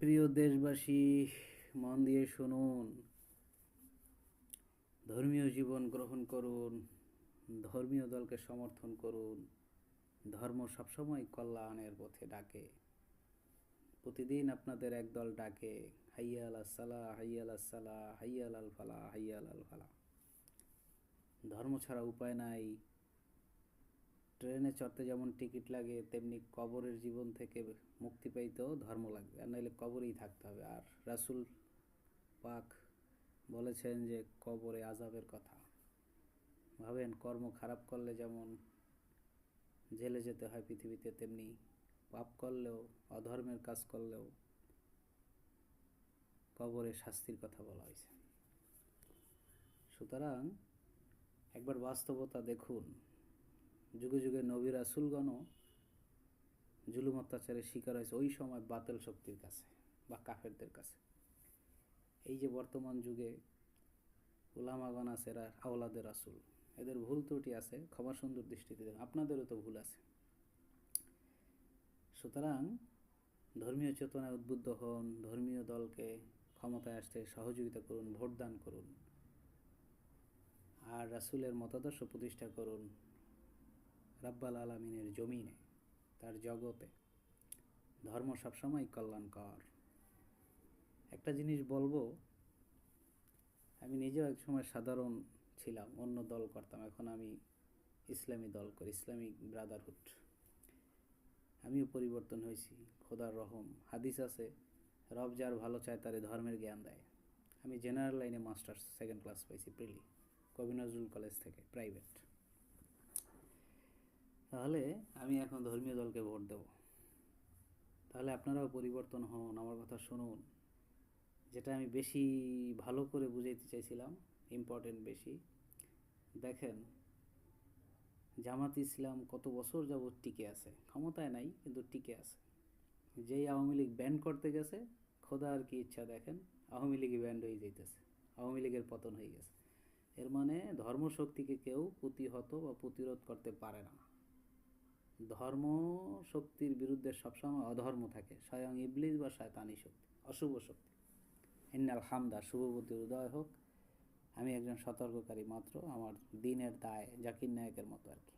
প্রিয় দেশবাসী, মন দিয়ে শুনুন। ধর্মীয় জীবন গ্রহণ করুন, ধর্মীয় দলকে সমর্থন করুন, ধর্ম সবসময় কল্যাণের পথে ডাকে। প্রতিদিন আপনাদের এক দল ডাকে হাইয়া আল সালা হাইয়া আল সালা হাইয়া আল ফালা হাইয়া আল ফালা ধর্ম ছাড়া উপায় নাই। ট্রেনে চড়তে যেমন টিকিট লাগে, তেমনি কবরের জীবন থেকে মুক্তি পাইতেও ধর্ম লাগবে। আর নাহলে কবরেই থাকতে হবে। আর রাসূল পাক বলেছেন যে, কবরে আজাবের কথা। ভাবেন, কর্ম খারাপ করলে যেমন জেলে যেতে হয় পৃথিবীতে, তেমনি পাপ করলেও, অধর্মের কাজ করলেও কবরে শাস্তির কথা বলা হয়েছে। সুতরাং একবার বাস্তবতা দেখুন। যুগে যুগে নবী রাসুলগণও জুলুম অত্যাচারের শিকার হয়েছে ওই সময় বাতিল শক্তির কাছে বা কাফেরদের কাছে। এই যে বর্তমান যুগে উলামাগণ আছে এরা আওলাদের রাসুল। এদের ভুল ত্রুটি আছে, ক্ষমা সুন্দর দৃষ্টিতে আপনাদেরও তো ভুল আছে। সুতরাং ধর্মীয় চেতনায় উদ্বুদ্ধ হন, ধর্মীয় দলকে ক্ষমতায় আসতে সহযোগিতা করুন, ভোটদান করুন, আর রাসুলের মতাদর্শ প্রতিষ্ঠা করুন। রাব্বাল আলমিনের জমিনে, তার জগতে। ধর্ম সবসময় কল্যাণকর। একটা জিনিস বলব, আমি নিজেও এক সময় সাধারণ ছিলাম, অন্য দল করতাম, এখন আমি ইসলামী দল করি ইসলামিক ব্রাদারহুড। আমিও পরিবর্তন হয়েছি, খোদার রহম। হাদিস আছে, রব যার ভালো চায় তারে ধর্মের জ্ঞান দেয়। আমি জেনারেল লাইনে মাস্টার্স, সেকেন্ড ক্লাস পাইছি প্রিলি, কবি নজরুল কলেজ থেকে, প্রাইভেট। তাহলে আমি এখন ধর্মীয় দলকে ভোট দেব। তাহলে আপনারাও পরিবর্তন হন, আমার কথা শুনুন। যেটা আমি বেশি ভালো করে বুঝাইতে চাইছিলাম ইম্পর্টেন্ট বেশি। দেখেন, জামাত ইসলাম কত বছর যাবৎ টিকে আছে? ক্ষমতায় নাই, কিন্তু টিকে আছে। যেই আওয়ামী লীগ ব্যান করতে গেছে, খোদা আর কি ইচ্ছা দেখেন, আওয়ামী লীগই ব্যান্ড হয়ে যাইতেছে, আওয়ামী লীগের পতন হয়ে গেছে। এর মানে ধর্মশক্তিকে কেউ প্রতিহত বা প্রতিরোধ করতে পারে না। ধর্ম শক্তির বিরুদ্ধে সবসময় অধর্ম থাকে, স্বয়ং ইবলিস বা শয়তানি শক্তি, অশুভ শক্তি। ইন্নাল হামদা, শুভবতী উদয় হোক। আমি একজন সতর্ককারী মাত্র, আমার দিনের দায় জাকির নায়কের মতো আর কি।